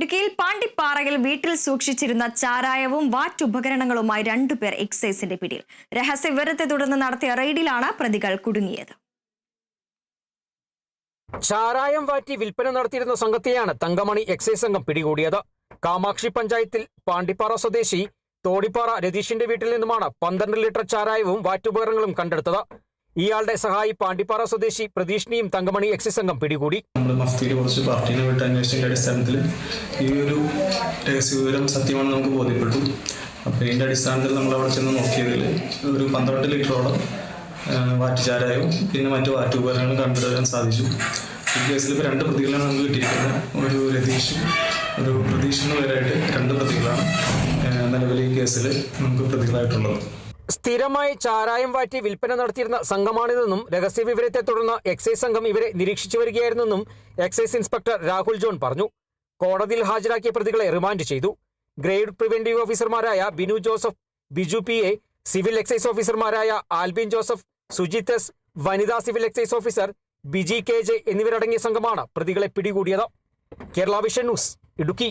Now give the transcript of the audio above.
ഇടുക്കിയിൽ പാണ്ടിപ്പാറയിൽ വീട്ടിൽ സൂക്ഷിച്ചിരുന്ന ചാരായവും വാറ്റുപകരണങ്ങളുമായി രണ്ടുപേർ എക്സൈസിന്റെ പിടിയിൽ. രഹസ്യ വിവരത്തെ തുടർന്ന് നടത്തിയ റെയ്ഡിലാണ് പ്രതികൾ കുടുങ്ങിയത്. ചാരായം വാറ്റി വിൽപ്പന നടത്തിയിരുന്ന സംഘത്തെയാണ് തങ്കമണി എക്സൈസ് സംഘം പിടികൂടിയത്. കാമാക്ഷി പഞ്ചായത്തിൽ പാണ്ടിപ്പാറ സ്വദേശി തോടിപ്പാറ രതീഷിന്റെ വീട്ടിൽ നിന്നുമാണ് പന്ത്രണ്ട് ലിറ്റർ ചാരായവും വാറ്റുപകരണങ്ങളും കണ്ടെടുത്തത്. ഇയാളുടെ സഹായി പാണ്ടിപ്പാറ സ്വദേശി പ്രതീഷിനെയും തങ്കമണി എക്സൈസ് സംഘം പിടികൂടി. നമ്മൾ മഫ്തിയിൽ കുറച്ച് പാർട്ടിനെ വിട്ട് അന്വേഷിച്ചതിന്റെ അടിസ്ഥാനത്തിൽ ഈ ഒരു രഹസ്യ വിവരം സത്യമാണെന്ന് നമുക്ക് ബോധ്യപ്പെട്ടു. അപ്പോൾ ഇതിന്റെ അടിസ്ഥാനത്തിൽ നമ്മൾ അവിടെ ചെന്ന് നോക്കിയതിൽ ഒരു പന്ത്രണ്ട് ലിറ്ററോളം വാറ്റുചാരായവും പിന്നെ മറ്റു വാറ്റുപകരണങ്ങളും കണ്ടുവരാൻ സാധിച്ചു. ഈ കേസിൽ ഇപ്പോൾ രണ്ട് പ്രതികളാണ് നമുക്ക് കിട്ടിയിരിക്കുന്നത്. ഒരു രതീഷും ഒരു പ്രതീഷിന് പേരായിട്ട് രണ്ട് പ്രതികളാണ് നിലവിൽ ഈ കേസിൽ നമുക്ക് പ്രതികളായിട്ടുള്ളത്. സ്ഥിരമായി ചാരായം വാറ്റി വിൽപ്പന നടത്തിയിരുന്ന സംഘമാണിതെന്നും രഹസ്യ വിവരത്തെ തുടർന്ന് എക്സൈസ് സംഘം ഇവരെ നിരീക്ഷിച്ചു വരികയായിരുന്നെന്നും എക്സൈസ് ഇൻസ്പെക്ടർ രാഹുൽ ജോൺ പറഞ്ഞു. കോടതിയിൽ ഹാജരാക്കിയ പ്രതികളെ റിമാൻഡ് ചെയ്തു. ഗ്രേഡ് പ്രിവെന്റീവ് ഓഫീസർമാരായ Binu Joseph Biju P A civil excise ഓഫീസർമാരായ ആൽബിൻ ജോസഫ് സുജിത് എസ് വനിതാ civil excise officer Biji K J എന്നിവരടങ്ങിയ സംഘമാണ് പ്രതികളെ പിടികൂടിയത്. Kerala vision news Idukki.